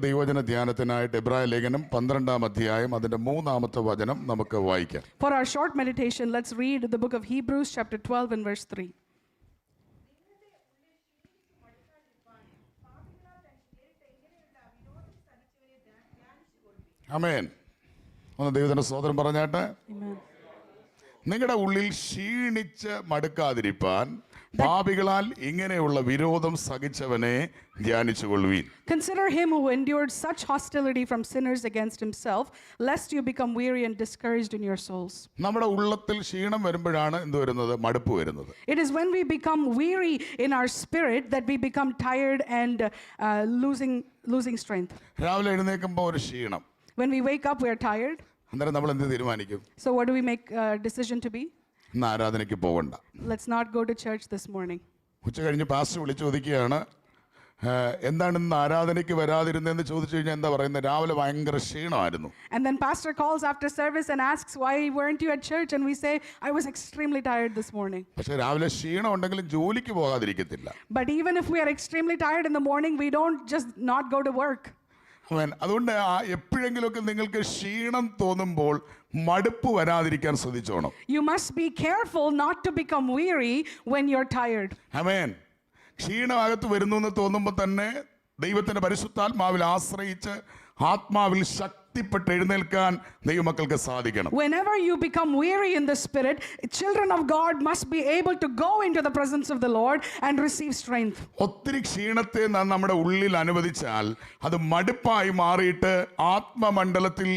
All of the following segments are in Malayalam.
ദൈവജന ധ്യാനത്തിനായിട്ട് എബ്രായ ലേഖനം പന്ത്രണ്ടാം അധ്യായം അതിന്റെ മൂന്നാമത്തെ വചനം നമുക്ക് വായിക്കാം For our short meditation, let's read the book of Hebrews, chapter 12, and verse 3. അമേൻ ഒന്ന് ദൈവത്തിന്റെ സോദരം പറഞ്ഞാട്ടെ Amen. നിങ്ങളുടെ ഉള്ളിൽ ക്ഷീണിച്ച് മടുക്കാതിരിപ്പാൻ പാപികളാൽ ഇങ്ങനെയുള്ള വിരോധം സഹിച്ചവനെ ധ്യാനിച്ചു നമ്മുടെ ഉള്ളത്തിൽ ക്ഷീണം വരുമ്പോഴാണ് എന്ത് വരുന്നത്? മടുപ്പ് വരുന്നത്. It is when we become weary in our spirit that we become tired and losing losing strength രാവിലെ എഴുന്നേൽക്കുമ്പോൾ ഒരു ക്ഷീണം. When we wake up we are tired. അന്നേരം നമ്മൾ എന്ത് തീരുമാനിക്കും So, what do we make a decision to be? ഇന്ന് ആരാധനയ്ക്ക് പോകണ്ട Let's not go to church this morning. ഉച്ച കഴിഞ്ഞ് പാസ്റ്റർ വിളിച്ചു ചോദിക്കുകയാണ് "ഏഹ്, എന്താണ് ഇന്ന് ആരാധനയ്ക്ക് വരാതിരുന്നതെന്ന് ചോദിച്ചു കഴിഞ്ഞാൽ എന്താ പറയുന്നത് രാവിലെ ഭയങ്കര ക്ഷീണമായിരുന്നു And then pastor calls after service and asks, Why weren't you at church? And we say, I was extremely tired this morning. പക്ഷെ രാവിലെ ക്ഷീണം ഉണ്ടെങ്കിലും ജോലിക്ക് പോകാതിരിക്കത്തില്ല But even if we are extremely tired in the morning, we don't just not go to work. അതുകൊണ്ട് ആ എപ്പോഴെങ്കിലുമൊക്കെ നിങ്ങൾക്ക് ക്ഷീണം തോന്നുമ്പോൾ മടുപ്പ് വരാതിരിക്കാൻ ശ്രദ്ധിച്ചോണം. You must be careful not to become weary when you are tired ആമേൻ ക്ഷീണം അകത്ത് വരുന്നു എന്ന് തോന്നുമ്പോൾ തന്നെ ദൈവത്തിന്റെ പരിശുദ്ധാത്മാവിൽ ആശ്രയിച്ച് ആത്മാവിൽ ശക്തിപ്പെട്ട് എഴുന്നേൽക്കാൻ ദൈവമക്കൾക്ക് സാധിക്കണം Whenever you become weary in the spirit, children of God must be able to go into the presence of the Lord and receive strength. ഒത്തിരി ക്ഷീണത്തെ നാം നമ്മുടെ ഉള്ളിൽ അനുവദിച്ചാൽ അത് മടുപ്പായി മാറിയിട്ട് ആത്മമണ്ഡലത്തിൽ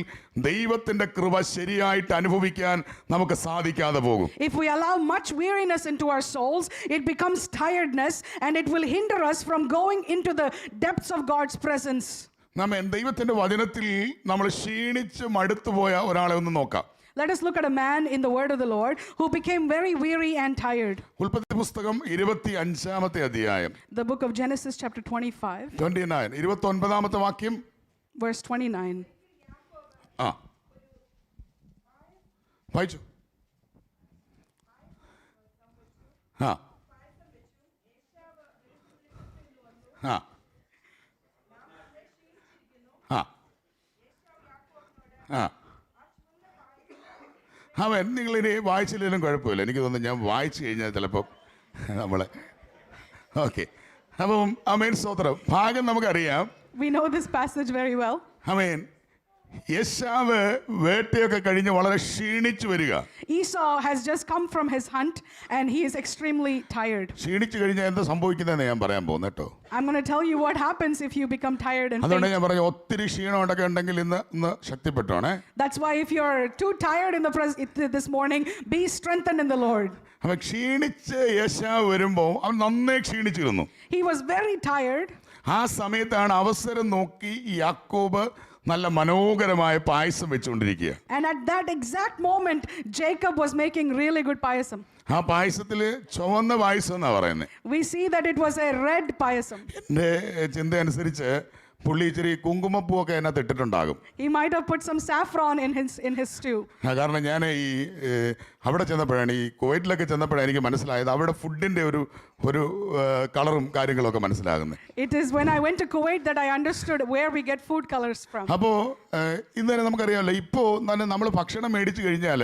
ദൈവത്തിന്റെ കൃപ ശരിയായിട്ട് അനുഭവിക്കാൻ നമുക്ക് സാധിക്കാതെ പോകും If we allow much weariness into our souls, it becomes tiredness and it will hinder us from going into the depths of God's presence. നമ്മ ദൈവത്തിന്റെ വചനത്തിൽ നമ്മൾ ക്ഷീണിച്ച് മടുത്തുപോയ ഒരാളെ ഒന്ന് നോക്കാം Let us look at a man in the word of the Lord who became very weary and tired. The book of Genesis, chapter 25, twenty nine ഇരുപത്തി വാക്യം verse 29. Ah. വായിച്ചു ആ ആ ആ. അവൻ നിങ്ങളിനി വായിച്ചില്ലെങ്കിലും കുഴപ്പമില്ല. എനിക്ക് തോന്നുന്നു ഞാൻ വായിച്ചു കഴിഞ്ഞാൽ ചിലപ്പോൾ നമ്മൾ ഓക്കെ. അപ്പം അമേൻ സ്തോത്രം. ഭാഗം നമുക്കറിയാം. We know this passage very well അമേൻ. യെശാവ് വേട്ടയൊക്കെ കഴിഞ്ഞ് വളരെ ക്ഷീണിച്ചു വരിക. Esau has just come from his hunt and he is extremely tired ക്ഷീണിച്ചു കഴിഞ്ഞ എന്താ സംഭവിക്കുന്നത് ഞാൻ പറയാൻ പോകുന്നു ട്ടോ I am gonna tell you what happens if you become tired and അതുകൊണ്ട് ഞാൻ പറഞ്ഞു ഒത്തിരി ക്ഷീണമുണ്ടൊക്കെ ഉണ്ടെങ്കിൽ ഇന്ന് ഒന്ന് ശക്തിപ്പെട്ടോണേ. That's why if you are too tired in the press this morning be strengthened in the Lord അവൻ ക്ഷീണിച്ച് യേശാവ് വരുമ്പോൾ അവൻ നന്നേ ക്ഷീണിച്ചിരുന്നു ഹി വാസ് വെരി ടയേർഡ് ആ സമയത്താണ് അവസരം നോക്കി യാക്കോബ് നല്ല മനോഹരമായ പായസം വെച്ചുകൊണ്ടിരിക്കുക And at that exact moment, Jacob was making really good payasam. ആ പായസത്തിൽ ചുവന്ന പായസം എന്നാ പറയുന്നത് We see that it was a red payasam. എന്റെ ചിന്ത അനുസരിച്ച് പുള്ളി ഇച്ചിരി കുങ്കുമപ്പൂവൊക്കെ അതിനകത്ത് ഇട്ടിട്ടുണ്ടാകും He might have put some saffron in his, in his stew. ആ, കാരണം ഞാൻ ഈ ഏ, അവിടെ ചെന്നപ്പോഴാണ് ഈ കുവൈറ്റിലൊക്കെ ചെന്നപ്പോഴാണ് എനിക്ക് മനസ്സിലായത് അവിടെ ഫുഡിന്റെ ഒരു ഒരു ഏ, കളറും കാര്യങ്ങളൊക്കെ മനസ്സിലാകുന്നത് It is when I went to Kuwait that I understood where we get food colors from. അപ്പോൾ ഇന്ന് തന്നെ നമുക്കറിയാമല്ലോ ഇപ്പോൾ തന്നെ നമ്മൾ ഭക്ഷണം മേടിച്ചു കഴിഞ്ഞാൽ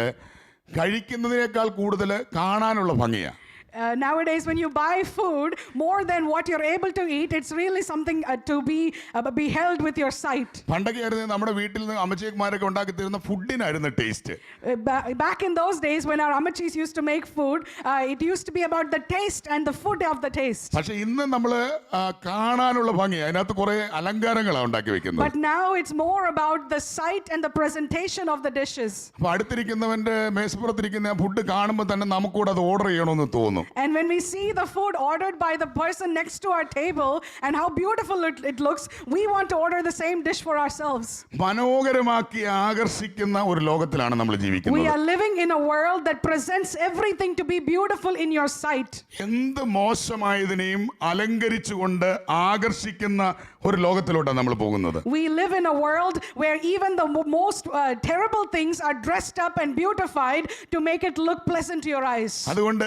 കഴിക്കുന്നതിനേക്കാൾ കൂടുതൽ കാണാനുള്ള ഭംഗിയാണ് Uh, nowadays, when you buy food, more than what you're able to eat, it's really something uh, to be uh, beheld with your sight. പണ്ടൊക്കെ ആയിരുന്നു നമ്മുടെ വീട്ടിൽ നിന്ന് അമ്മച്ചേക്കുമാരൊക്കെ ഉണ്ടാക്കി തരുന്ന ഫുഡിനായിരുന്നു taste Uh, ba- back in those days, when our amachis used to make food, uh, it used to be about the taste and the food of the taste. പക്ഷെ ഇന്ന് നമ്മൾ കാണാനുള്ള ഭംഗി അതിനകത്ത് കുറെ അലങ്കാരങ്ങളാണ് ഉണ്ടാക്കി വെക്കുന്നത് But now it's more about the sight and the presentation of the dishes. അപ്പൊ അടുത്തിരിക്കുന്നവന്റെ മേശപ്പുറത്തിരിക്കുന്ന ഫുഡ് കാണുമ്പോൾ തന്നെ നമുക്കൂടെ അത് ഓർഡർ ചെയ്യണമെന്ന് തോന്നും And when we see the food ordered by the person next to our table and how beautiful it, it looks, we want to order the same dish for ourselves. മനോഹരമാക്കി ആകർഷിക്കുന്ന ഒരു ലോകത്തിലാണ് നമ്മൾ We ജീവിക്കുന്നത് are living in a world that presents everything to be beautiful in your sight. എന്ത് മോശമായതിനെയും അലങ്കരിച്ചുകൊണ്ട് ആകർഷിക്കുന്ന ഒരു ലോകത്തിലോട്ടാണ് നമ്മൾ പോകുന്നത് We live in a world where even the mo- most uh, terrible things are dressed up and beautified to make it look pleasant to your eyes. അതുകൊണ്ട്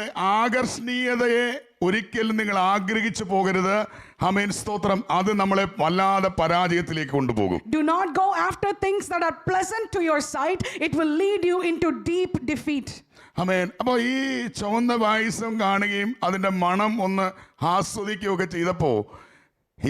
ആകർഷണീയതയെ ഒരിക്കലും നിങ്ങൾ ആഗ്രഹിച്ചു പോകരുത്. ഹമേൻ സ്തോത്രം. അത് നമ്മളെ വല്ലാതെ പരാജയത്തിലേക്ക് കൊണ്ടുപോകും. Do not go after things that are pleasant to your sight, it will lead you into deep defeat അമേൻ അപ്പോൾ ഈ ചുവന്ന പായസം കാണുകയും അതിന്റെ മണം ഒന്ന് ആസ്വദിക്കുകയൊക്കെ ചെയ്തപ്പോൾ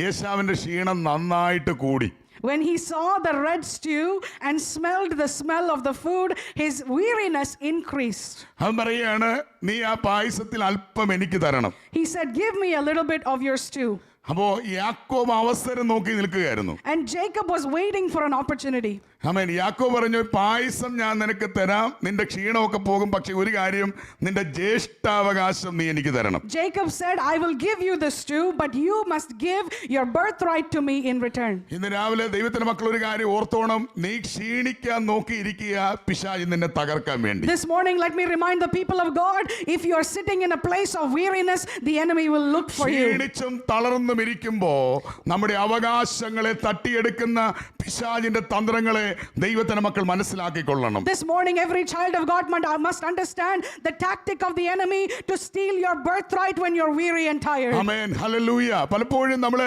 യേശാവിന്റെ ക്ഷീണം നന്നായിട്ട് കൂടി. When he saw the red stew and smelled the smell of the food, his weariness increased. അവൻ പറയുകയാണ് നീ ആ പായസത്തിൽ അല്പം എനിക്ക് തരണം He said, Give me a little bit of your stew. അപ്പോൾ യാക്കോബ് അവസരം നോക്കി നിൽക്കുകയായിരുന്നു And Jacob was waiting for an opportunity. അമേൻ യാക്കോ പറഞ്ഞു പായസം ഞാൻ നിനക്ക് തരാം. നിന്റെ ക്ഷീണമൊക്കെ പോകും. പക്ഷെ ഒരു കാര്യം നിന്റെ ജ്യേഷ്ഠാവകാശം നീ എനിക്ക് തരണം. Jacob said I will give you you to but you must give your birthright to me in return ഇന്ന് രാവിലെ ദൈവത്തിന്റെ മക്കൾ ഒരു കാര്യം ഓർത്തോണം. നീ ക്ഷീണിക്കാൻ നോക്കിയിരിക്കുക. പിശാജ് നിന്നെ തകർക്കാൻ വേണ്ടി. This morning let me remind the people of God if you are sitting in a place of weariness, the enemy will look for you ക്ഷീണിച്ചും തളർന്നും ഇരിക്കുമ്പോൾ നമ്മുടെ അവകാശങ്ങളെ തട്ടിയെടുക്കുന്ന പിശാചിന്റെ തന്ത്രങ്ങളെ ദൈവത്തിന്റെ മക്കൾ മനസ്സിലാക്കിക്കൊള്ളണം. This morning, every child of God mu- must understand the tactic of the enemy to steal your birthright when you're weary and tired. ആമേൻ ഹല്ലേലൂയ പലപ്പോഴും നമ്മൾ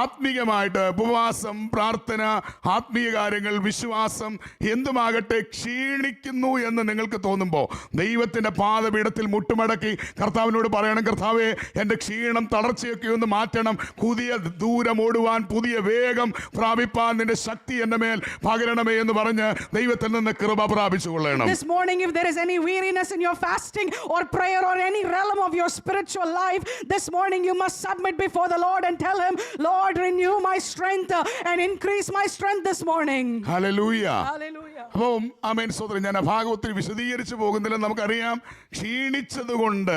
ആത്മീയമായിട്ട് ഉപവാസം പ്രാർത്ഥന ആത്മീയ കാര്യങ്ങൾ വിശ്വാസം എന്തുമാകട്ടെ ക്ഷീണിക്കുന്നു എന്ന് നിങ്ങൾക്ക് തോന്നുമ്പോൾ ദൈവത്തിന്റെ പാദപീഠത്തിൽ മുട്ടുമടക്കി കർത്താവിനോട് പറയണം കർത്താവേ എന്റെ ക്ഷീണം തളർച്ചയൊക്കെ ഒന്ന് മാറ്റണം. പുതിയ ദൂരം ഓടുവാൻ പുതിയ വേഗം പ്രാപിപ്പാൻ നിന്റെ ശക്തി എന്റെ മേൽ പകരണമേ എന്ന് പറഞ്ഞ് ദൈവത്തിൽ നിന്ന് കൃപ പ്രാപിച്ചു കൊള്ളണം This morning, if there is any weariness in your fasting or prayer or any realm of your spiritual life, this morning you must submit before the Lord and tell Him, Lord, renew my strength uh, and increase my strength this morning. Hallelujah. Hallelujah. അപ്പം അമേൻ സോദരൻ ഞാൻ ആ ഭാഗം ഒത്തിരി വിശദീകരിച്ച് പോകുന്നില്ല നമുക്കറിയാം ക്ഷീണിച്ചതുകൊണ്ട്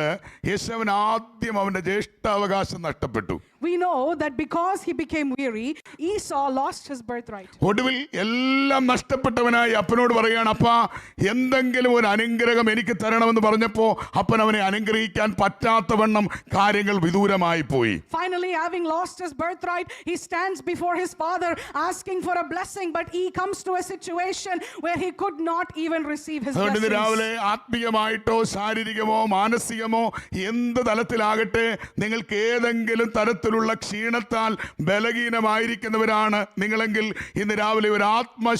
യേശവൻ ആദ്യം അവന്റെ ജ്യേഷ്ഠാവകാശം നഷ്ടപ്പെട്ടു We know that because he became weary, Esau lost his birthright. ഒടുവിൽ എല്ലാം നഷ്ടപ്പെട്ടവനായി അപ്പനോട് പറയുകയാണ് അപ്പ എന്തെങ്കിലും ഒരു അനുഗ്രഹം എനിക്ക് തരണമെന്ന് പറഞ്ഞപ്പോൾ അപ്പൻ അവനെ അനുഗ്രഹിക്കാൻ പറ്റാത്തവണ്ണം കാര്യങ്ങൾ വിദൂരമായി പോയി Finally, having lost his birthright, he stands before his father asking for a blessing, but he comes to a situation where he could not even receive his his blessings. രാവിലെ ആത്മീയമായിട്ടോ ശാരീരികമോ മാനസികമോ എന്ത് തലത്തിലാകട്ടെ നിങ്ങൾക്ക് ഏതെങ്കിലും തരത്തിലുള്ള ക്ഷീണത്താൽ ബലഹീനമായിരിക്കുന്നവരാണ് നിങ്ങളെങ്കിൽ ഇന്ന് രാവിലെ ഒരു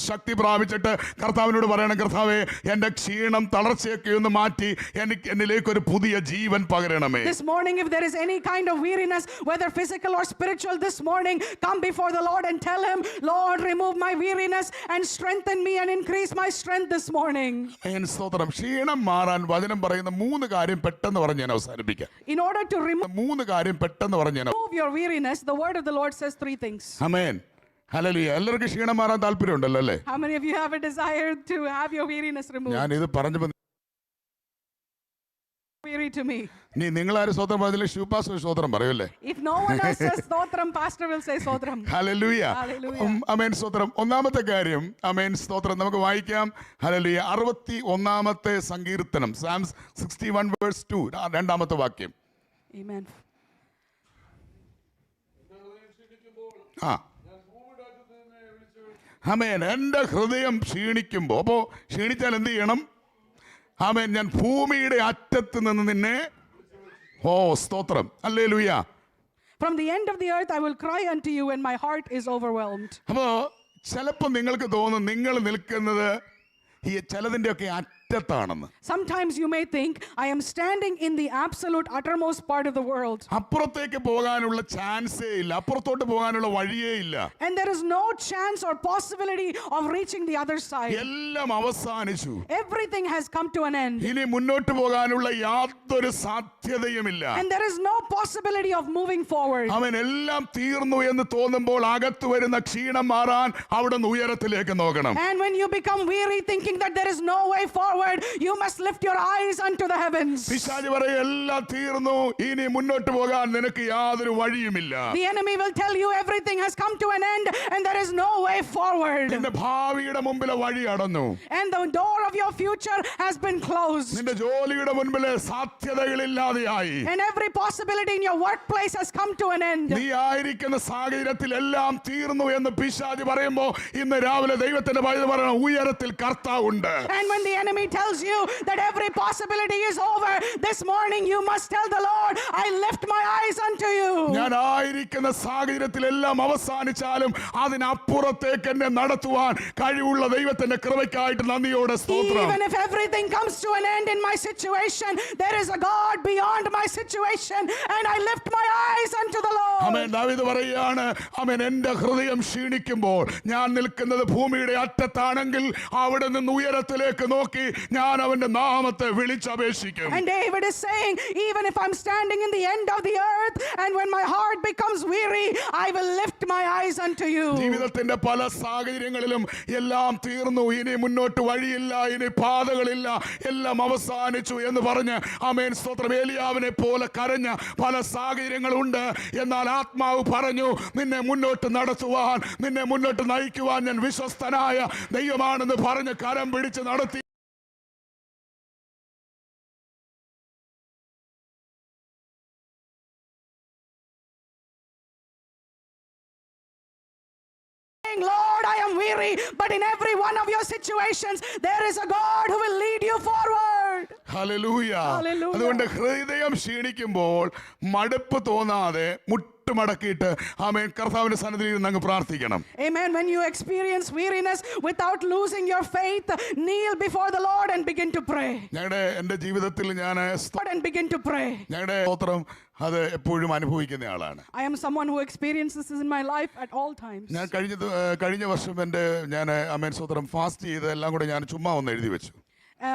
ആത്മശക്തി പ്രാപിച്ചിട്ട് കർത്താവിനോട് പറയണം കർത്താവേ എന്റെ ക്ഷീണം തളർച്ചയൊക്കെ ഒന്ന് മാറ്റി എനിക്ക് എന്നിലേക്ക് ഒരു പുതിയ ജീവൻ പകരണമേ This morning, if there is any kind of weariness, whether physical or spiritual, this morning, come before the Lord and tell Him, Lord, remove my weariness and strengthen me and increase my strength this morning. അയ്യൻ സ്തോത്രം ക്ഷീണം മാറാൻ വചനം പറയുന്ന മൂന്ന് കാര്യം പെട്ടെന്ന് പറഞ്ഞ് ഞാൻ അവസാനിപ്പിക്കാം In order to remove മൂന്ന് കാര്യം പെട്ടെന്ന് പറഞ്ഞ് ഞാൻ your weariness, the word of the Lord says three things. അമേൻ ഹലലിയ എല്ലാവർക്കും ക്ഷീണം മാറാൻ താല്പര്യമുണ്ടല്ലോ അല്ലേ? How many of you have a desire to have your weariness removed? ഞാൻ ഇത് പറഞ്ഞു Weary to me. നീ നിങ്ങളാരും സ്വതന്ത്രം പറഞ്ഞില്ല? ശിവപാസ് സ്വതന്ത്രം പറയൂല്ലേ? If no one else says Sotram, Pastor will say Sotram. ഹലലൂയ ഹല്ലേലൂയ. അമേൻ സ്തോത്രം. ഒന്നാമത്തെ കാര്യം അമേൻ സ്തോത്രം. നമുക്ക് വായിക്കാം. ഹലലൂയ അറുപത്തി ഒന്നാമത്തെ സങ്കീർത്തനം. Psalms sixty one verse two രണ്ടാമത്തെ വാക്യം. Amen. ആ. അമേൻ എന്റെ ഹൃദയം ക്ഷീണിക്കുമ്പോൾ അപ്പോൾ ക്ഷീണിച്ചാൽ എന്ത് ചെയ്യണം? ആമേൻ ഞാൻ ഭൂമിയുടെ അറ്റത്ത് നിന്ന് നിന്നെ ഓ സ്തോത്രം. അല്ലേ ലൂയ From the end of the earth, I will cry unto you when my heart is overwhelmed. അപ്പോൾ ചിലപ്പോൾ നിങ്ങൾക്ക് തോന്നും നിങ്ങൾ നിൽക്കുന്നത് ഈ ചിലതിന്റെയൊക്കെ അറ്റത്താണെന്ന് Sometimes you may think, I am standing in the absolute uttermost part of the world, അപ്പുറത്തേക്ക് പോകാനുള്ള ചാൻസേ ഇല്ല അപ്പുറത്തോട്ട് പോകാനുള്ള വഴിയേ ഇല്ല and there is no chance or possibility of reaching the other side. എല്ലാം അവസാനിച്ചു Everything has come to an end, ഇനി മുന്നോട്ട് പോകാനുള്ള യാതൊരു സാധ്യതയുമില്ല and there is no possibility of moving forward. അവൻ എല്ലാം തീർന്നു എന്ന് തോന്നുമ്പോൾ അകത്ത് വരുന്ന ക്ഷീണം മാറാൻ അവിടെ നിന്ന് ഉയരത്തിലേക്ക് നോക്കണം And when you become weary thinking that there is no way forward, you must lift your eyes unto the heavens. പിശാജ് പറയും എല്ലാം തീർന്നു ഇനി മുന്നോട്ട് പോകാൻ നിനക്ക് യാതൊരു വഴിയുമില്ല The enemy will tell you everything has come to an end and there is no way way forward. നിന്റെ ഭാവിയുടെ മുമ്പിലെ വഴി അടഞ്ഞു And the door of your future has been closed. നിന്റെ ജോലിയുടെ മുൻപിലെ സാധ്യതകളില്ലാതെയായി And every possibility in your workplace has come to an end. നീ ആയിരിക്കുന്ന സാഹചര്യത്തിൽ എല്ലാം തീർന്നു എന്ന് പിശാജ് പറയുമ്പോ ഇന്ന് രാവിലെ ദൈവത്തിന്റെ പൈതൽ പറയണം ഉയരത്തിൽ കർത്താവുണ്ട് And when the enemy tells you that every possibility is over, this morning you must tell the Lord, I lift my eyes unto you. ഞാൻ ആയിരിക്കുന്ന സാഹചര്യത്തിൽ എല്ലാം അവസാനിച്ചാലും അതിനപ്പുറത്തേക്ക് എന്നെ നടത്തുവാൻ കഴിവുള്ള ദൈവത്തിന്റെ കൃപയ്ക്കായിട്ട് നന്ദിയോടെ സ്തോത്രം Even if everything comes to an end in my situation, there is a God beyond my situation, and I lift my eyes unto the Lord. അമേൻ ദാവീദ് പറയുകയാണ് അമേൻ എന്റെ ഹൃദയം ക്ഷീണിക്കുമ്പോൾ ഞാൻ നിൽക്കുന്നത് ഭൂമിയുടെ അറ്റത്താണെങ്കിൽ അവിടെ നിന്ന് ഉയരത്തിലേക്ക് നോക്കി ഞാൻ അവന്റെ നാമത്തെ വിളിച്ചപേക്ഷിക്കും. And David is saying, even if I'm standing in the end of the earth, and when my heart becomes weary, I will lift my eyes unto you. ജീവിതത്തിന്റെ പല സാഹചര്യങ്ങളിലും എല്ലാം തീർന്നു. ഇനി മുന്നോട്ട് വഴിയില്ല ഇനി പാതകളില്ല. എല്ലാം അവസാനിച്ചു എന്ന് പറഞ്ഞ് അമേൻ സ്തോത്രം. ഏലിയാവിനെ പോലെ കരഞ്ഞ പല സാഹചര്യങ്ങളുണ്ട്. എന്നാൽ ആത്മാവ് പറഞ്ഞു നിന്നെ മുന്നോട്ട് നടത്തുവാൻ നിന്നെ മുന്നോട്ട് നയിക്കുവാൻ ഞാൻ വിശ്വസ്തനായ ദൈവമാണെന്ന് പറഞ്ഞ് കരം പിടിച്ച് നടത്തി but in every one of your situations, there is a God who will lead you forward. അതുകൊണ്ട് ഹൃദയം ക്ഷീണിക്കുമ്പോൾ മടുപ്പ് തോന്നാതെ മുട്ടുമടക്കിയിട്ട് ആമേൻ കർത്താവിന്റെ സന്നിധിയിൽ നിന്ന് അങ്ങ് പ്രാർത്ഥിക്കണം Amen. When you experience weariness without losing your faith, kneel before the Lord and begin to pray. ഞങ്ങളുടെ എന്റെ ജീവിതത്തിൽ ഞാൻ and begin to pray. ഞങ്ങളുടെ സ്തോത്രം അത് എപ്പോഴും അനുഭവിക്കുന്ന ആളാണ് I am someone who experiences this in my life at all times. ഞാൻ കഴിഞ്ഞ കഴിഞ്ഞ വർഷം എന്റെ ഞാൻ ആമേൻ സ്തോത്രം ഫാസ്റ്റ് ചെയ്ത് എല്ലാം കൂടെ ഞാൻ ചുമ്മാ ഒന്ന് എഴുതി വെച്ചു ആ.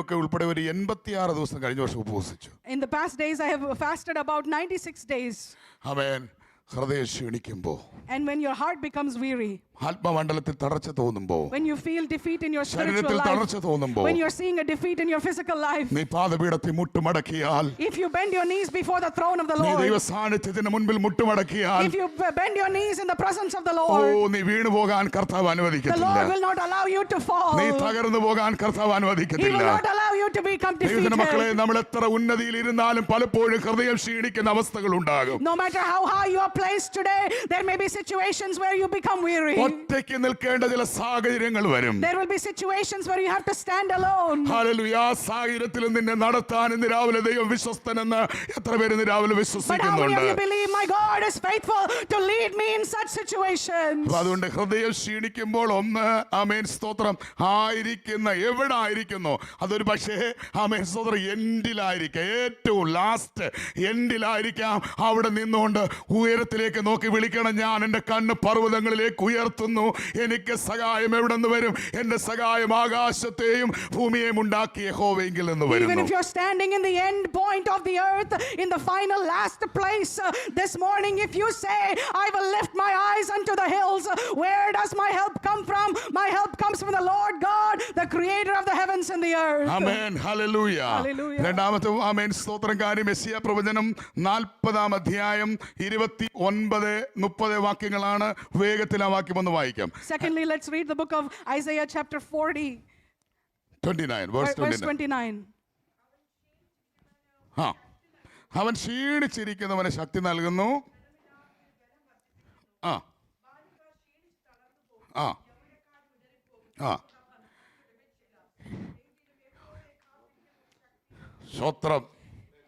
ഒക്കെ ഉൾപ്പെടെ ഒരു എൺപത്തിയാറ് ദിവസം കഴിഞ്ഞ വർഷം ഉപവസിച്ചു in the past days, I have fasted about 96 days. അവൻ ഹൃദയം ക്ഷീണിക്കുമ്പോൾ And when your heart becomes weary, ആത്മമണ്ഡലത്തിൽ തളർച്ച തോന്നുമ്പോൾ when you feel defeat in your spiritual ശരീരത്തിൽ life, തളർച്ച തോന്നുമ്പോൾ when you're seeing a defeat in your physical life, നീ പാതപീഠത്തിൽ മുട്ടുമടക്കിയാൽ if you bend your knees before the throne of the നീ ദൈവ Lord, സാന്നിധ്യത്തിന് മുൻപിൽ മുട്ടുമടക്കിയാൽ if you b- bend your knees in the presence of the oh Lord, നീ വീണു പോകാൻ കർത്താവ് the Lord അനുവദിക്കത്തില്ല will not allow you to fall. നീ He തകർന്നു പോകാൻ കർത്താവ് will അനുവദിക്കത്തില്ല not allow you to become ദൈവത്തിന്റെ മക്കളെ defeated. നമ്മൾ എത്ര ഉന്നതിയിൽ ഇരുന്നാലും പലപ്പോഴും ഹൃദയം ക്ഷീണിക്കുന്ന അവസ്ഥകൾ ഉണ്ടാകും No matter how high you are placed today, there may be situations where you become weary. ഒറ്റയ്ക്ക് നിൽക്കേണ്ട ചില സാഹചര്യങ്ങൾ വരും There will be situations where you have to stand alone. ഹാലലുയ ആ സാഹചര്യത്തിൽ നിന്നെ നടത്താൻ ഇന്ന് രാവിലെ ദൈവം വിശ്വസ്തനെന്ന് എത്ര പേര് ഇന്ന് രാവിലെ വിശ്വസിക്കുന്നുണ്ട് you believe my God is faithful to lead me in such situations? അതുകൊണ്ട് ഹൃദയം ക്ഷീണിക്കുമ്പോൾ ഒന്ന് ആമേൻ സ്തോത്രം ആയിരിക്കുന്ന എവിടെ ആയിരിക്കുന്നു അതൊരു പക്ഷേ ആമേൻ സ്തോത്രം എൻഡിലായിരിക്കാം ഏറ്റവും ലാസ്റ്റ് എൻഡിലായിരിക്കാം അവിടെ നിന്നുകൊണ്ട് ഉയരത്തിലേക്ക് നോക്കി വിളിക്കണം ഞാൻ എന്റെ കണ്ണ് പർവതങ്ങളിലേക്ക് ഉയർത്തുന്നു എനിക്ക് സഹായം എവിടെ നിന്ന് വരും എന്റെ സഹായം ആകാശത്തെയും ഭൂമിയെയും ഉണ്ടാക്കിയ ഹോവെങ്കിൽ നിന്ന് Even വരുന്നു if you're standing in the end point of the earth, in the final last place, uh, this morning, if you say, I will lift my eyes unto the hills, uh, where does my help come from? My help comes from the Lord God, the creator of the heavens and the earth. amen hallelujah ഹല്ലേലൂയ. രണ്ടാമത്തെ ആമേൻ സ്തോത്രം കാര്യം മെസ്സിയ പ്രവചനം നാൽപ്പതാം അധ്യായം ഇരുപത്തി ഒൻപത് മുപ്പത് വാക്യങ്ങളാണ് വേഗത്തിൽ ആ വാക്യം ഒന്ന് വായിക്കാം. Secondly, let's read the book of Isaiah, chapter 40, twenty nine verse verse twenty nine 29. ആ അവൻ ക്ഷീണിച്ചിരിക്കുന്നവന് ശക്തി നൽകുന്നു. ആ. ആ. ആ. സ്വത്രം.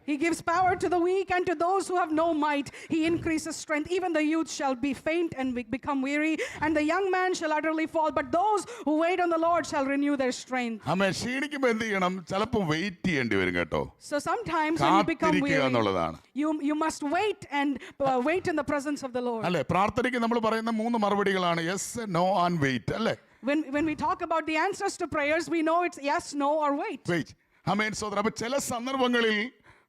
He gives power to the weak and to those who have no might. He increases strength. Even the youth shall be faint and be- become weary, and the young man shall utterly fall. But those who wait on the Lord shall renew their strength. അമ്മ ക്ഷീണിക്കുമ്പോൾ എന്ത് ചെയ്യണം ചിലപ്പോൾ വെയിറ്റ് ചെയ്യേണ്ടി വരും കേട്ടോ So sometimes when you become weary, എന്നുള്ളതാണ് you, you must wait and uh, wait in the presence of the Lord. അല്ലേ പ്രാർത്ഥനയ്ക്ക് നമ്മൾ പറയുന്ന മൂന്ന് മറുപടികളാണ് യെസ് നോ ആൻഡ് വെയിറ്റ് അല്ലേ When, when we talk about the answers to prayers, we know it's yes, no, or wait. Wait. അമേൻ സോദര ചില സന്ദർഭങ്ങളിൽ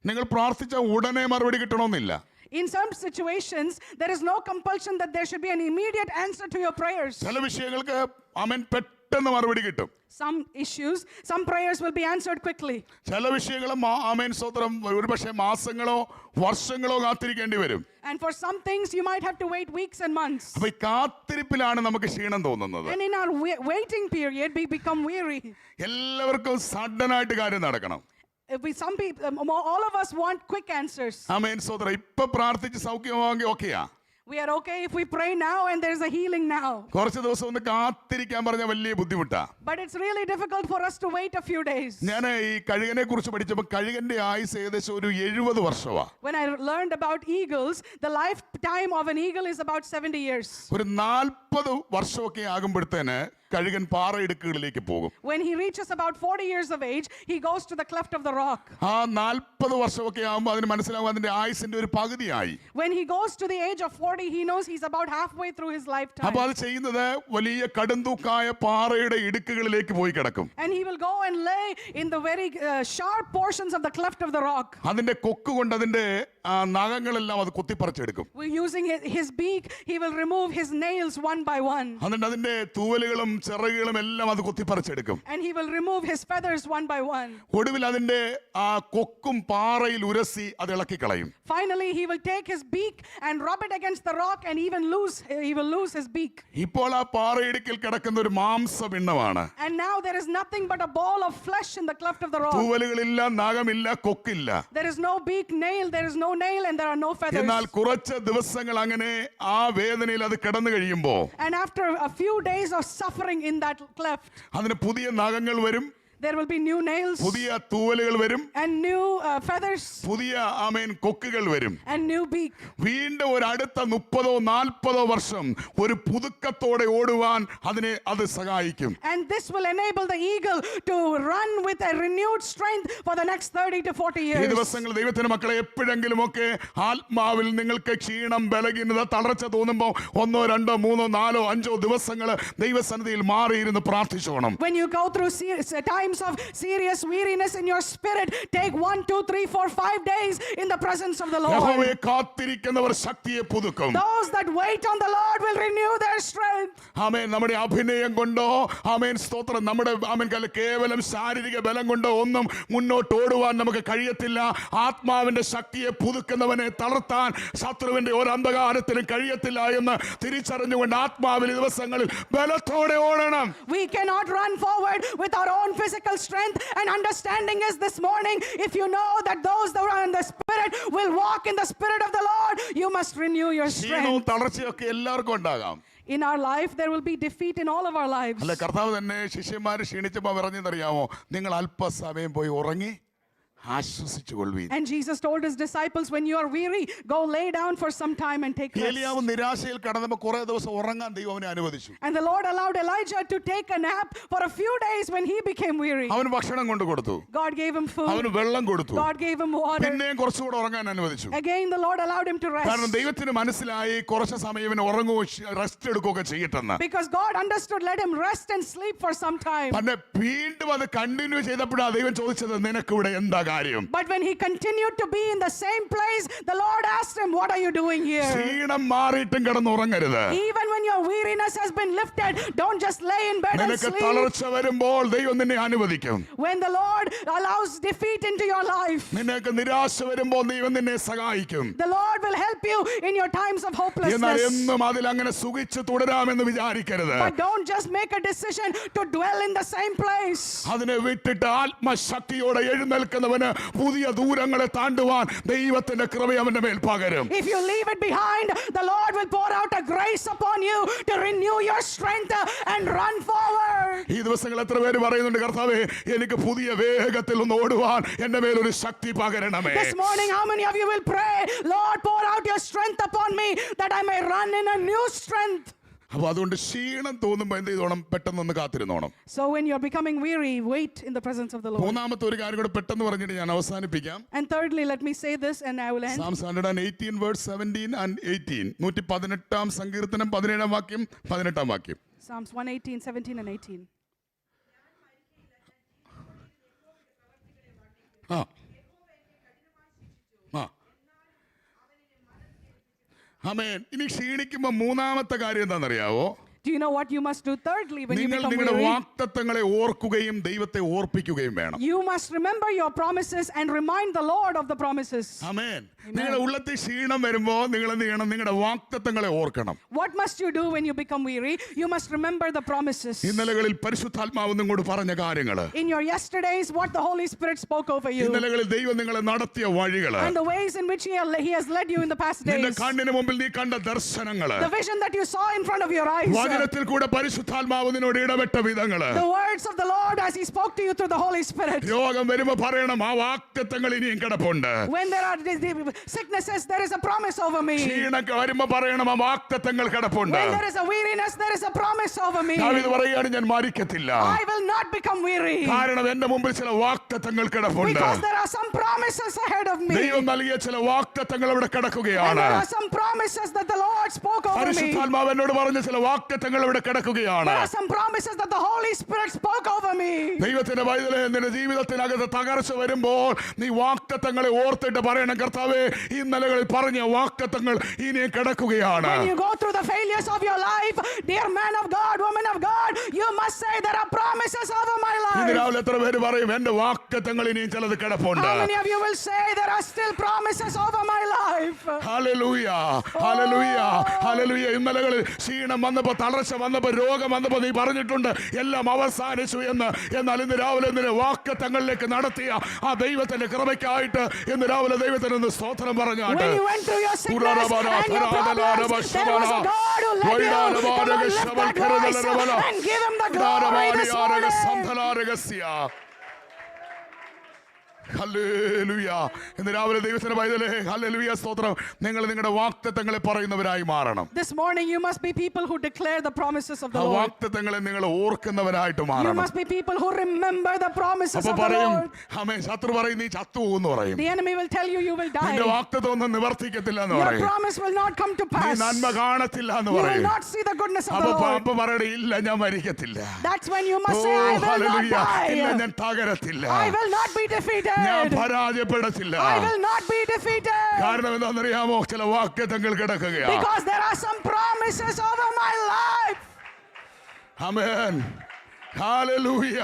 നിങ്ങൾ പ്രാർത്ഥിച്ച ഉടനെ മറുപടി കിട്ടണമെന്നില്ല In some situations, there is no compulsion that there should be an immediate answer to your prayers. ചില വിഷയങ്ങൾക്ക് അമേൻ പെട്ടെന്ന് മറുപടി കിട്ടും Some issues, some prayers will be answered quickly. ചില വിഷയങ്ങളും ആമേൻ സ്വത്രം ഒരുപക്ഷെ മാസങ്ങളോ വർഷങ്ങളോ കാത്തിരിക്കേണ്ടി വരും And for some things, you might have to wait weeks and months. അപ്പൊ ഈ കാത്തിരിപ്പിലാണ് നമുക്ക് ക്ഷീണം തോന്നുന്നത് And in our waiting period, we become weary. എല്ലാവർക്കും സഡനായിട്ട് കാര്യം നടക്കണം we, some people, um, all of us want quick answers. Amen prarthichu saukyam പ്രാർത്ഥിച്ച് okay ഓക്കെയാ We are okay if we pray now and there's a healing now. കുറച്ച് ദിവസം ഒന്ന് കാത്തിരിക്കാൻ പറഞ്ഞ വലിയ ബുദ്ധിമുട്ടാ But it's really difficult for us to wait a few days. ഞാൻ ഈ കഴുകനെ കുറിച്ച് പഠിച്ചപ്പോൾ കഴുകന്റെ ആയുസ് ഏകദേശം ഒരു എഴുപത് വർഷമാ When I learned about eagles, the lifetime of an eagle is about 70 years. ഒരു നാൽപ്പത് വർഷമൊക്കെ ആകുമ്പോഴത്തേന് കഴുകൻ പാറയിടുക്കുകളിലേക്ക് പോകും When he reaches about 40 years of age, he goes to the cleft of the rock. ആ നാൽപ്പത് വർഷമൊക്കെ ആകുമ്പോൾ അതിന് മനസ്സിലാവും അതിന്റെ ആയുസിന്റെ ഒരു പകുതിയായി When he goes to the age of 40, he knows he's about halfway through his അപ്പൊ lifetime. അത് ചെയ്യുന്നത് വലിയ കടുന്തൂക്കായ പാറയുടെ ഇടുക്കുകളിലേക്ക് പോയി കിടക്കും And he will go and lay in the very uh, sharp portions of the cleft of the rock. അതിന്റെ കൊക്ക് കൊണ്ട് അതിന്റെ ആ, നഖങ്ങളെല്ലാം അത് കുത്തിപ്പറിച്ചെടുക്കും We're using his, his beak, he will remove his nails one by one. എന്നിട്ട് അതിന്റെ തൂവലുകളും ചിറകുകളും എല്ലാം അത് കുത്തിപ്പറിച്ചെടുക്കും And he will remove his feathers one by one. ഒടുവിൽ അതിന്റെ ആ കൊക്കും പാറയിൽ ഉരസി അത് ഇളക്കി കളയും Finally, he will take his beak and rub it against the rock and even lose, he will lose his beak. ഇപ്പോൾ ആ പാറയിടുക്കിൽ കിടക്കുന്ന ഒരു മാംസപിണ്ഡമാണ് And now there is nothing but a ball of flesh in the cleft of the rock. തൂവലുകളില്ല നാഗമില്ല കൊക്കില്ല There is no beak nail, there is no nail, and there are no feathers. എന്നാൽ കുറച്ച് ദിവസങ്ങൾ അങ്ങനെ ആ വേദനയിൽ അത് കിടന്നു കഴിയുമ്പോൾ And after a few days of suffering in that cleft, അതിന് പുതിയ നഖങ്ങൾ വരും. There will be new nails പുതിയ തൂവലുകൾ വരും and new uh, feathers പുതിയ ആമേൻ കൊക്കുകൾ വരും and new beak. വീണ്ടും ഒരു അടുത്ത മുപ്പതോ നാൽപ്പതോ വർഷം ഒരു പുതുക്കത്തോടെ ഓടുവാൻ അതിനെ അത് സഹായിക്കും And this will enable the eagle to run with a renewed strength for the next 30 to 40 years. ഈ. ദിവസങ്ങൾ ദൈവത്തിന്റെ മക്കളെ എപ്പോഴെങ്കിലും ഒക്കെ ആത്മാവിൽ നിങ്ങൾക്ക് ക്ഷീണം ബലഹീനത തളർച്ച തോന്നുമ്പോൾ ഒന്നോ രണ്ടോ മൂന്നോ നാലോ അഞ്ചോ ദിവസങ്ങൾ ദൈവസന്നിധിയിൽ മാറിയിരുന്ന് പ്രാർത്ഥിച്ചോണം When you go through se- times of serious weariness in your spirit, take one, two, three, four, five days in the presence of the Lord. യഹോവയെ കാത്തിരിക്കുന്നവർ ശക്തിയെ പുതുക്കും Those that wait on the Lord will renew their strength. ആമേൻ നമ്മുടെ അഭിനയം കൊണ്ടോ ആമേൻ സ്തോത്രം നമ്മുടെ ആമേൻ കല കേവലം ശാരീരിക ബലം കൊണ്ടോ ഒന്നും മുന്നോട്ട് ഓടുവാൻ നമുക്ക് കഴിയത്തില്ല ആത്മാവിന്റെ ശക്തിയെ പുതുക്കുന്നവനെ തളർത്താൻ ശത്രുവിന്റെ ഒരു അന്ധകാരത്തിനും കഴിയത്തില്ല എന്ന് തിരിച്ചറിഞ്ഞുകൊണ്ട് ആത്മാവിൽ ഈ ദിവസങ്ങളിൽ ബലത്തോടെ ഓടണം We cannot run forward with our own physical strength. And understanding is this morning if you know that those that are in the Spirit will walk in the Spirit of the Lord, you must renew your ക്ഷീണവും strength. തളർച്ചയൊക്കെ എല്ലാവർക്കും ഉണ്ടാകാം In our life, there will be defeat in all of our lives. അല്ല കർത്താവ് തന്നെ ശിഷ്യന്മാർ ക്ഷീണിച്ചപ്പോൾ പറഞ്ഞെന്നറിയാമോ നിങ്ങൾ അല്പസമയം പോയി ഉറങ്ങി ആശ്വസിച്ചു കൊള്ളുവീൻ And Jesus told his disciples, when you are weary, go lay down for some time and take ഏലിയാവ് rest. നിരാശയിൽ കടന്നപ്പോൾ കുറേ ദിവസം ഉറങ്ങാൻ ദൈവം അവനെ അനുവദിച്ചു And the Lord allowed Elijah to take a nap for a few days when he became weary. അവന് ഭക്ഷണം കൊണ്ട് കൊടുത്തു God gave him അവന് food, വെള്ളം കൊടുത്തു God gave him water. പിന്നെയും കുറച്ചുകൂടെ ഉറങ്ങാൻ അനുവദിച്ചു Again, the Lord allowed him to കാരണം rest. ദൈവത്തിന് മനസ്സിലായി കുറച്ച് സമയം ഇവന് ഉറങ്ങുകയോ റെസ്റ്റ് എടുക്കുകയൊക്കെ ചെയ്യട്ടെന്ന് Because God understood, let him rest and sleep for some time. പിന്നെ വീണ്ടും അത് കണ്ടിന്യൂ ചെയ്തപ്പോഴാണ് ദൈവം ചോദിച്ചത് നിനക്ക് ഇവിടെ എന്താ കാര്യം But when he continued to be in the same place, the Lord asked him, What are you doing here? ക്ഷീണം മാറിയിട്ടും കിടന്ന് ഉറങ്ങരുത് Even when your weariness has been lifted, don't just lay in bed and നിനക്ക് sleep. തളർച്ച വരുമ്പോൾ ദൈവം നിന്നെ അനുവദിക്കും When the Lord allows defeat into your life, നിനക്ക് നിരാശ വരുമ്പോൾ ദൈവം നിന്നെ സഹായിക്കും the Lord will help you in your times of എന്നാൽ hopelessness. എന്നും അതിൽ അങ്ങനെ സുഖിച്ച് തുടരാമെന്ന് വിചാരിക്കരുത് But don't just make a decision to dwell in the same place. അതിനെ വിട്ടിട്ട് ആത്മശക്തിയോടെ എഴുന്നേൽക്കുന്നവന് പുതിയ ദൂരങ്ങളെ താണ്ടുവാൻ ദൈവത്തിന്റെ കൃപ അവന്റെ മേൽ പകരും If you leave it behind, the Lord will pour out a grace upon you to renew your strength and run forward. ഈ ദിവസങ്ങൾ എത്ര പേര് പറയുന്നുണ്ട് കർത്താവേ എനിക്ക് പുതിയ വേഗത്തിൽ ഒന്ന് ഓടുവാൻ എന്റെ ഒരു ശക്തി പകരണമേ This morning, how many of you will pray, Lord, pour out your strength upon me that I may run in a new strength? അപ്പൊ അതുകൊണ്ട് ക്ഷീണം തോന്നുമ്പോൾ എന്ത് ചെയ്തോണം പെട്ടെന്നൊന്ന് കാത്തിരുന്നോണം So when you're becoming weary, wait in the presence of the Lord. മൂന്നാമത്തെ ഒരു കാര്യം കൂടെ പെട്ടെന്ന് പറഞ്ഞിട്ട് ഞാൻ അവസാനിപ്പിക്കാം And thirdly, let me say this and I will end. Psalms hundred and eighteen word seventeen and eighteen നൂറ്റി പതിനെട്ടാം സങ്കീർത്തനം പതിനേഴാം വാക്യം പതിനെട്ടാം വാക്യം Psalms 118, 17, and 18. ആ ആ ആമേൻ. ഇനി ക്ഷീണിക്കുമ്പോൾ മൂന്നാമത്തെ കാര്യം എന്താണെന്നറിയാവോ? Do you know what you must do thirdly when you നിങ്ങൾ become നിങ്ങളുടെ weary? വാക്തത്വങ്ങളെ ഓർക്കുകയും ദൈവത്തെ ഓർപ്പിക്കുകയും വേണം You must remember your promises and remind the Lord of the promises. അമേൻ നിങ്ങളുടെ ഉള്ളത്തിൽ ക്ഷീണം വരുമ്പോ നിങ്ങൾ എന്ത് ചെയ്യണം നിങ്ങളുടെ വാക്തത്വങ്ങളെ ഓർക്കണം What must you do when you become weary? You must remember the promises. ഇന്നലകളിൽ പരിശുദ്ധാത്മാവ് നിങ്ങളോട് പറഞ്ഞ കാര്യങ്ങള് In your yesterdays, what the Holy Spirit spoke over you. ഇന്നലകളിൽ ദൈവം നിങ്ങളെ നടത്തിയ വഴികള് And the ways in which he, he has led you in the past നിന്റെ days. കണ്ണിന് മുമ്പിൽ നീ കണ്ട ദർശനങ്ങള് The vision that you saw in front of your eyes. വചനത്തിൽ കൂടെ പരിശുദ്ധാത്മാവ് നിന്നോട് ഇടപെട്ട വിധങ്ങൾ The words of the Lord as he spoke to you through the Holy Spirit. രോഗം വരുമ്പോ പറയണം ആ വാക്തത്വങ്ങൾ ഇനിയും കിടപ്പുണ്ട് When there are these- the sicknesses, there is a promise over me. ക്ഷീണൊക്കെ വരുമ്പോ പറയണം ആ വാക്തത്വങ്ങൾ കിടപ്പുണ്ട് When there is a weariness, there is a promise over me. ദാവീദ് പറയുകയാണ് ഞാൻ മരിക്കത്തില്ല I will not become weary. കാരണം എന്റെ മുമ്പിൽ ചില വാക്തത്വങ്ങൾ കിടപ്പുണ്ട് Because there are some promises ahead of me. ദൈവം നൽകിയ ചില വാക്തത്വങ്ങൾ അവിടെ And കിടക്കുകയാണ് there are some promises that the Lord spoke over me. പരിശുദ്ധാത്മാവ് എന്നോട് പറഞ്ഞ ചില വാക്തത്വങ്ങൾ ഇവിടെ കിടക്കുകയാണ് There are some promises that the Holy Spirit spoke over me. ദൈവത്തിന്റെ വൈദ്യുതി നിന്റെ ജീവിതത്തിനകത്ത് തകർച്ച വരുമ്പോൾ നീ വാക്തത്വങ്ങളെ ഓർത്തിട്ട് പറയണം കർത്താവേ ഈ പറഞ്ഞ വാക്തത്വങ്ങൾ ഇനിയും കിടക്കുകയാണ് When you go through the failures of your life, dear man of God, woman of God, you must say there are promises over my life. രാവിലെ എത്ര പേര് പറയും എന്റെ വാക്തത്വങ്ങൾ ഇനിയും ചിലത് കിടപ്പുണ്ട് How you will say there are still promises over my life? ഹല്ലേലൂയ ഹല്ലേലൂയ ഹല്ലേലൂയ ഇന്നലകളിൽ ക്ഷീണം വന്നപ്പോ തളർച്ച വന്നപ്പോൾ രോഗം വന്നപ്പോൾ നീ പറഞ്ഞിട്ടുണ്ട് എല്ലാം അവസാനിച്ചു എന്ന്. എന്നാൽ ഇന്ന് രാവിലെ നിന്റെ വാക്ക് തങ്ങളിലേക്ക് നടത്തിയ ആ ദൈവത്തിന്റെ കൃപയ്ക്കായിട്ട് ഇന്ന് രാവിലെ ദൈവത്തിന് ഒന്ന് സ്തോത്രം പറഞ്ഞാട്ട്. ഹല്ലേലൂയ ഇന്ന് രാവിലെ ദൈവത്തിന്റെ പൈതലേ ഹല്ലേലൂയ സ്തോത്രം നിങ്ങൾ നിങ്ങളുടെ വാക്തത്വങ്ങളെ പറയുന്നവരായി മാറണം This morning, you must be people who declare the promises of the Lord. വാക്തത്വങ്ങളെ നിങ്ങൾ ഓർക്കുന്നവരായിട്ട് മാറണം You must be people who remember the promises of the Lord. അമേ ശത്രു പറയും നീ ചത്തു പോകുന്നു പറയും The enemy will tell you you will നിന്റെ die. വാക്തത്വം ഒന്നും നിവർത്തിക്കത്തില്ല എന്ന് പറയും Your promise will not come to pass നീ. നന്മ കാണത്തില്ല എന്ന് You will not see the goodness of the Lord. അപ്പോൾ പറയണേ ഇല്ല ഞാൻ മരിക്കത്തില്ല That's when you must say, I will not die ഇല്ല ഞാൻ തകരത്തില്ല I will not be ഞാൻ defeated. പരാജയപ്പെടത്തില്ല I will not be defeated. കാരണം എന്താണെന്നറിയാമോ ചില വാക്യത്വങ്ങൾ കിടക്കുകയാണ് Because there are some promises over my life. Amen hallelujah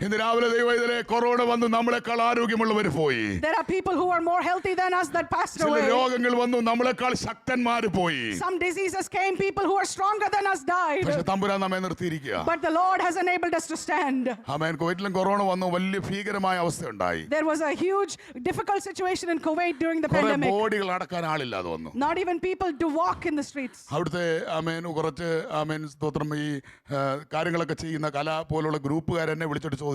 ഇന്ന് രാവിലെ ദൈവത്തിലെ കൊറോണ വന്ന് നമ്മളെക്കാൾ ആരോഗ്യമുള്ളവർ പോയി There are people who are more healthy than us that passed ചില away. രോഗങ്ങൾ വന്നു നമ്മളെക്കാൾ ശക്തന്മാർ പോയി Some diseases came, people who are stronger than us died. പക്ഷെ തമ്പുരാൻ നമ്മെ നിർത്തിയിരിക്കുക But the Lord has enabled us to stand. ആമേൻ കുവൈറ്റിലും കൊറോണ വന്നു വലിയ ഭീകരമായ അവസ്ഥയുണ്ടായി There was a huge, difficult situation in Kuwait during the കുറെ pandemic. ബോഡികൾ അടക്കാൻ ആളില്ലാതെ വന്നു Not even people to walk in the streets. അവിടുത്തെ ആമേൻ കുറച്ച് ആമേൻ സ്തോത്രം ഈ ആ, കാര്യങ്ങളൊക്കെ ചെയ്യുന്ന കല പോലുള്ള ഗ്രൂപ്പുകാരെന്നെ വിളിച്ചിട്ട് ചോദിച്ചു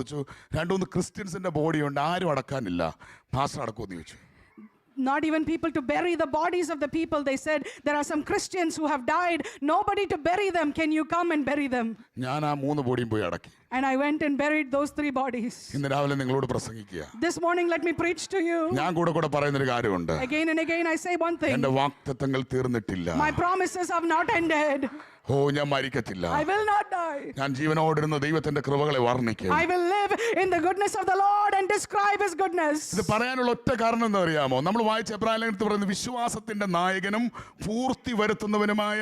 രണ്ടുമൂന്ന് ക്രിസ്ത്യൻസിന്റെ ബോഡി ഉണ്ട് ആരും അടക്കാനില്ല പാസ്റ്റർ അടക്കുമെന്ന് ചോദിച്ചു Not even people to bury the bodies of the people. They said, There are some Christians who have died. Nobody to bury them. Can you come and bury them? മൂന്ന് And I went and buried those three bodies. This morning, let me preach to you. Again and again, I say one thing My promises have not ended. ഓ ഞാൻ മരിക്കത്തില്ല I will not die. ഞാൻ ജീവനോടെ ജീവനോടിരുന്ന ദൈവത്തിന്റെ കൃപകളെ വർണിക്കും I will live in the goodness of the Lord and describe his goodness. ഇത് പറയാനുള്ള ഒറ്റ കാരണം എന്താ അറിയാമോ നമ്മൾ വായിച്ച എബ്രായ ലേഖനത്തിൽ പറയുന്നത് വിശ്വാസത്തിന്റെ നായകനും പൂർത്തി വരുത്തുന്നവനുമായ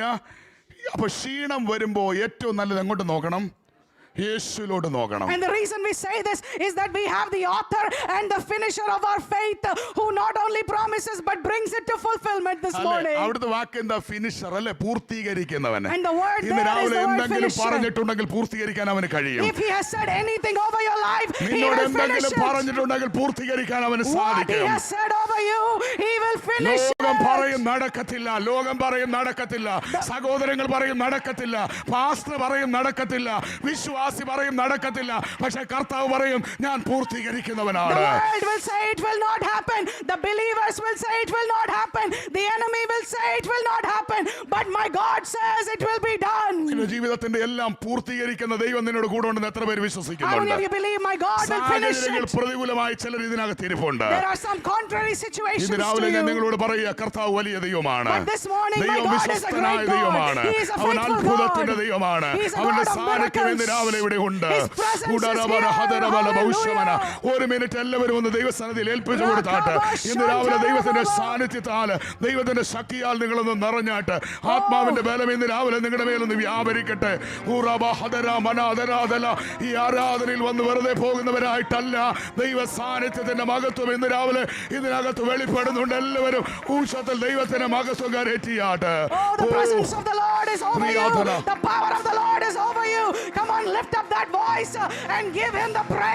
അപ്പൊ ക്ഷീണം വരുമ്പോൾ ഏറ്റവും നല്ലത് എങ്ങോട്ട് നോക്കണം യേശുവിലോട്ട് നോക്കണം And the reason we say this is that we have the author and the finisher of our faith uh, who not only promises but brings it to fulfillment this morning. അവിടുത്തെ വാക്ക് എന്താ ഫിനിഷർ അല്ലെ പൂർത്തീകരിക്കുന്നവൻ And the word ഇന്ന് there is രാവിലെ എന്തെങ്കിലും പറഞ്ഞിട്ടുണ്ടെങ്കിൽ പൂർത്തീകരിക്കാൻ അവന് കഴിയും If he has said anything over your life, he നിന്നോട് will finish എന്തെങ്കിലും പറഞ്ഞിട്ടുണ്ടെങ്കിൽ പൂർത്തീകരിക്കാൻ അവന് What he has said over you, he will finish ലോകം പറയും നടക്കത്തില്ല ലോകം പറയും നടക്കത്തില്ല സഹോദരങ്ങൾ പറയും നടക്കത്തില്ല പാസ്റ്റർ പറയും നടക്കത്തില്ല വിശ്വാസി പറയും നടക്കത്തില്ല പക്ഷെ കർത്താവ് പറയും ഞാൻ The പൂർത്തീകരിക്കുന്നവനാണ് world will say it will not happen. The believers will say it will not happen. The enemy will say it will not happen. But my God says it will be done. നിന്റെ ജീവിതത്തിന്റെ എല്ലാം പൂർത്തീകരിക്കുന്ന ദൈവം നിന്നോട് കൂടെ ഉണ്ടെന്ന് എത്ര പേര് How many വിശ്വസിക്കുന്നുണ്ട് of you believe my God will finish സാഹചര്യങ്ങൾ it? പ്രതികൂലമായി ചിലർ ഇതിനകത്ത് ഇരിപ്പുണ്ട് There are some contrary situations ഇന്ന് to ഞാൻ you. നിങ്ങളോട് പറയുക കർത്താവ് വലിയ ദൈവമാണ് But this morning, my ദൈവം God is a വിശ്വസ്തനായ great God. ദൈവമാണ് He is a അവൻ faithful അത്ഭുതത്തിന്റെ ദൈവമാണ് He is a അവന്റെ God of സാന്നിധ്യം ഇന്ന് miracles. രാവിലെ ഇവിടെ ഉണ്ട്. ഒരു മിനിറ്റ് എല്ലാവരും ഒന്ന് ദൈവസ്ഥാനത്തിൽ ഏൽപ്പിച്ചു കൊടുത്താട്ട്. ഇന്ന് രാവിലെ ദൈവത്തിന്റെ സാന്നിധ്യത്താൽ ദൈവത്തിന്റെ ശക്തിയാൽ നിങ്ങളൊന്ന് നിറഞ്ഞാട്ട് ആത്മാവിന്റെ ബലം ഇന്ന് രാവിലെ നിങ്ങളുടെ മേലൊന്ന് വ്യാപരിക്കട്ടെ. ഈ ആരാധനയിൽ വന്ന് വെറുതെ പോകുന്നവരായിട്ടല്ല ദൈവ സാന്നിധ്യത്തിന്റെ മഹത്വം ഇന്ന് രാവിലെ ഇതിനകത്ത് വെളിപ്പെടുന്നുണ്ട്. എല്ലാവരും ഊഷത്തിൽ ദൈവത്തിന്റെ മഹത്വം കയറ്റിയാട്ട് Oh, the presence of the Lord is over you. Priyadhana. The power of the Lord is over you. Come on, lift up that voice uh, and give him the praise.